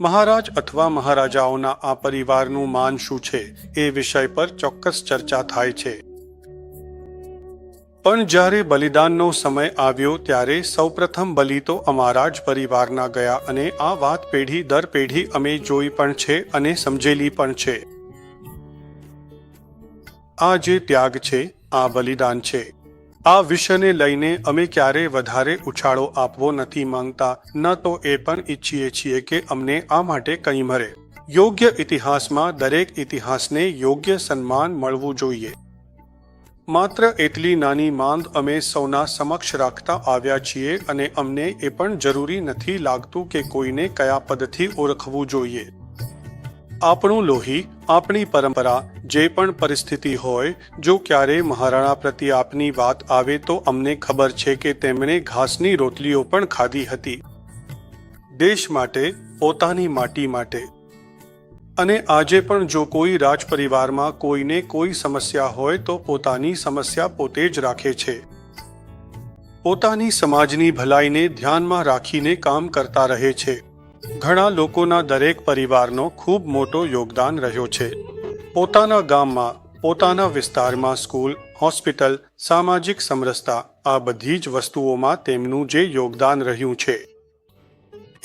મહારાજ અથવા મહારાજાઓના આ પરિવારનું માન શું છે એ વિષય પર ચોક્કસ ચર્ચા થાય છે. પણ જ્યારે બલિદાનનો સમય આવ્યો ત્યારે સૌપ્રથમ બલિ તો અમારા જ પરિવારના ગયા અને આ વાત પેઢી દર પેઢી અમે જોઈ પણ છે અને સમજેલી પણ છે. આ જે ત્યાગ છે, આ બલિદાન છે. આ વિષયને લઈને અમે ક્યારેય વધારે ઉછાળો આપવો નથી માંગતા, ન તો એ પણ ઈચ્છીએ છીએ કે અમને આ માટે કંઈ મળે. યોગ્ય ઇતિહાસમાં દરેક ઇતિહાસને યોગ્ય સન્માન મળવું જોઈએ. માત્ર એટલી નાની માંગ અમે સૌના સમક્ષ રાખતા આવ્યા છીએ અને અમને એ પણ જરૂરી નથી લાગતું કે કોઈને કયા પદથી ઓળખવું જોઈએ. આપણું લોહી, આપણી પરંપરા, જે પણ પરિસ્થિતિ હોય, જો ક્યારે મહારાણા પ્રત્યે આપની વાત આવે તો અમને ખબર છે કે તેમણે ઘાસની રોટલીઓ પણ ખાધી હતી. દેશ માટે, પોતાની માટી માટે. અને આજે પણ જો કોઈ રાજ પરિવારમાં કોઈને કોઈ સમસ્યા હોય તો પોતાની સમસ્યા પોતે જ રાખે છે. પોતાની સમાજની ભલાઈને ધ્યાનમાં રાખીને કામ કરતા રહે છે. ઘણા લોકોના દરેક પરિવારનો ખૂબ મોટો યોગદાન રહ્યો છે. પોતાના ગામમાં, પોતાના વિસ્તારમાં સ્કૂલ, હોસ્પિટલ, સામાજિક સમરસતા આ બધી જ વસ્તુઓમાં તેમનું જે યોગદાન રહ્યું છે.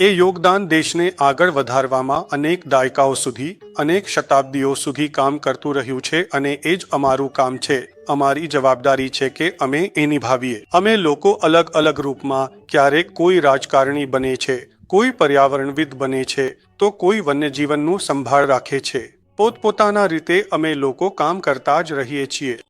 એ યોગદાન દેશને આગળ વધારવામાં અનેક દાયકાઓ સુધી, અનેક શતાબ્દીઓ સુધી કામ કરતું રહ્યું છે અને એ જ અમારું કામ છે. અમારી જવાબદારી છે કે અમે એ નિભાવીએ. અમે લોકો અલગ અલગ રૂપમાં ક્યારેક કોઈ રાજકારણી બને છે, કોઈ પર્યાવરણવિદ બને છે, તો કોઈ વન્યજીવનનું સંભાળ રાખે છે. પોતપોતાના રીતે અમે લોકો કામ કરતા જ રહીએ છીએ.